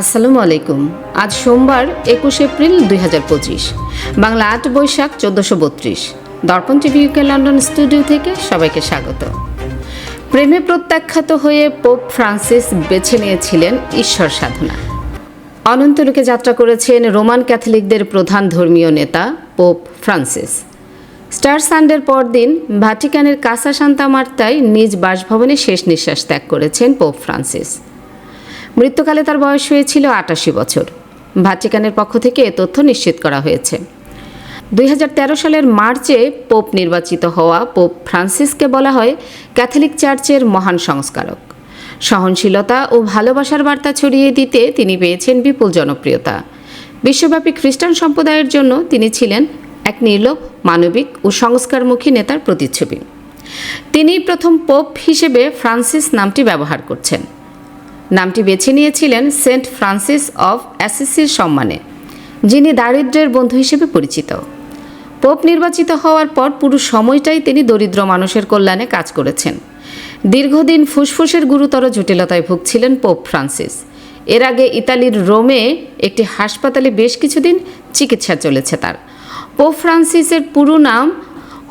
আসসালামু আলাইকুম। আজ সোমবার একুশ এপ্রিল দুই হাজার পঁচিশ। বাংলা আট বৈশাখ চোদ্দোশো বত্রিশ। দর্পণ টিভি ইউকে লন্ডন স্টুডিও থেকে সবাইকে স্বাগত। প্রেমে প্রত্যাখ্যাত হয়ে পোপ ফ্রান্সিস বেছে নিয়েছিলেন ঈশ্বর সাধনা। অনন্তরূপে যাত্রা করেছেন রোমান ক্যাথলিকদের প্রধান ধর্মীয় নেতা পোপ ফ্রান্সিস স্টার সানডের পরদিন ভাটিকানের কাসা সান্তা মার্তায় নিজ বাসভবনে শেষ নিঃশ্বাস ত্যাগ করেছেন পোপ ফ্রান্সিস মৃত্যুকালে তার বয়স হয়েছিল আটাশি বছর। ভাটিকানের পক্ষ থেকে এ তথ্য নিশ্চিত করা হয়েছে। দুই হাজার তেরো সালের মার্চে পোপ নির্বাচিত হওয়া পোপ ফ্রান্সিসকে বলা হয় ক্যাথলিক চার্চের মহান সংস্কারক। সহনশীলতা ও ভালোবাসার বার্তা ছড়িয়ে দিতে তিনি পেয়েছেন বিপুল জনপ্রিয়তা। বিশ্বব্যাপী খ্রিস্টান সম্প্রদায়ের জন্য তিনি ছিলেন এক নির্লোভ, মানবিক ও সংস্কারমুখী নেতার প্রতিচ্ছবি। তিনি প্রথম পোপ হিসেবে ফ্রান্সিস নামটি ব্যবহার করছেন। নামটি বেছে নিয়েছিলেন সেন্ট ফ্রান্সিস অফ অ্যাসিসির সম্মানে, যিনি দারিদ্র্যের বন্ধু হিসেবে পরিচিত। পোপ নির্বাচিত হওয়ার পর পুরো সময়টাই তিনি দরিদ্র মানুষের কল্যাণে কাজ করেছেন। দীর্ঘদিন ফুসফুসের গুরুতর জটিলতায় ভুগছিলেন পোপ ফ্রান্সিস। এর আগে ইতালির রোমে একটি হাসপাতালে বেশ কিছুদিন চিকিৎসা চলেছে তার। পোপ ফ্রান্সিসের পুরো নাম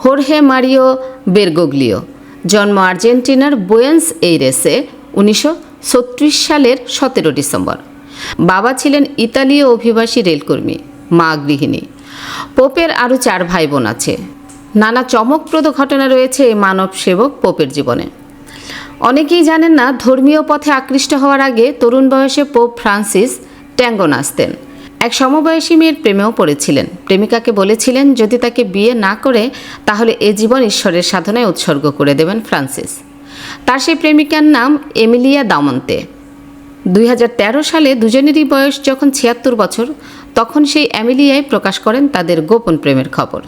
হোরহে মারিও বেরগোগলিও। জন্ম আর্জেন্টিনার বুয়েন্স এইরেসে উনিশশো ছত্রিশ সালের সতেরো ডিসেম্বর। বাবা ছিলেন ইতালীয় অভিবাসী রেলকর্মী, মা গৃহিণী। পোপের আরও চার ভাই বোন আছে। নানা চমকপ্রদ ঘটনা রয়েছে এই মানব সেবক পোপের জীবনে। অনেকেই জানেন না, ধর্মীয় পথে আকৃষ্ট হওয়ার আগে তরুণ বয়সে পোপ ফ্রান্সিস ট্যাঙ্গো নাচতেন এক সমবয়সী মেয়ের প্রেমেও পড়েছিলেন। প্রেমিকাকে বলেছিলেন, যদি তাকে বিয়ে না করে, তাহলে এ জীবন ঈশ্বরের সাধনায় উৎসর্গ করে দেবেন ফ্রান্সিস। তার সেই প্রেমিকার নাম এমিলিয়া দামন্তে। দুই হাজার তেরো সালে দুজনেরই বয়স যখন ছিয়াত্তর বছর, তখন সেই অ্যামিলিয়ায় প্রকাশ করেন তাদের গোপন প্রেমের খবর।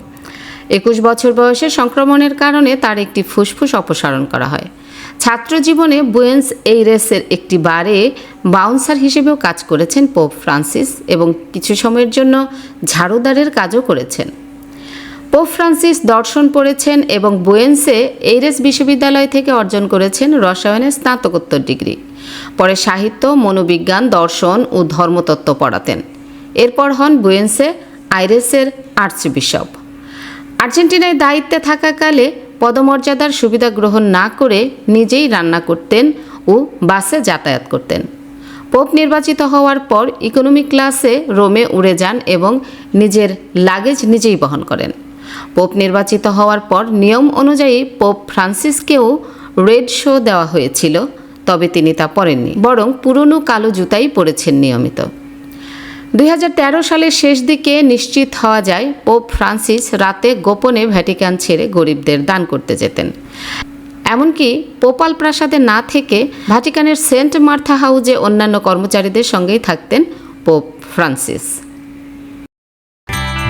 একুশ বছর বয়সে সংক্রমণের কারণে তার একটি ফুসফুস অপসারণ করা হয়। ছাত্র জীবনে বুয়েন্স এইরেসের একটি বারে বাউন্সার হিসেবেও কাজ করেছেন পোপ ফ্রান্সিস এবং কিছু সময়ের জন্য ঝাড়ুদারের কাজও করেছেন। পোপ ফ্রান্সিস দর্শন পড়েছেন এবং বুয়েন্সে এইরেস বিশ্ববিদ্যালয় থেকে অর্জন করেছেন রসায়নের স্নাতকোত্তর ডিগ্রি। পরে সাহিত্য, মনোবিজ্ঞান, দর্শন ও ধর্মতত্ত্ব পড়াতেন। এরপর হন বুয়েন্সে আইরেসের আর্চ বিশপ। আর্জেন্টিনায় দায়িত্বে থাকাকালে পদমর্যাদার সুবিধা গ্রহণ না করে নিজেই রান্না করতেন ও বাসে যাতায়াত করতেন। পোপ নির্বাচিত হওয়ার পর ইকোনমি ক্লাসে রোমে উড়ে যান এবং নিজের লাগেজ নিজেই বহন করেন। পোপ নির্বাচিত হওয়ার পর নিয়ম অনুযায়ী পোপ ফ্রান্সিসকেও রেড শো দেওয়া হয়েছিল, তবে তিনি তা পরেননি, বরং পুরনো কালো জুতাই পরেছেন নিয়মিত। দুই হাজার তেরো সালের শেষ দিকে নিশ্চিত হওয়া যায়, পোপ ফ্রান্সিস রাতে গোপনে ভ্যাটিকান ছেড়ে গরিবদের দান করতে যেতেন। এমনকি পোপাল প্রাসাদে না থেকে ভ্যাটিকানের সেন্ট মার্থা হাউজে অন্যান্য কর্মচারীদের সঙ্গেই থাকতেন পোপ ফ্রান্সিস।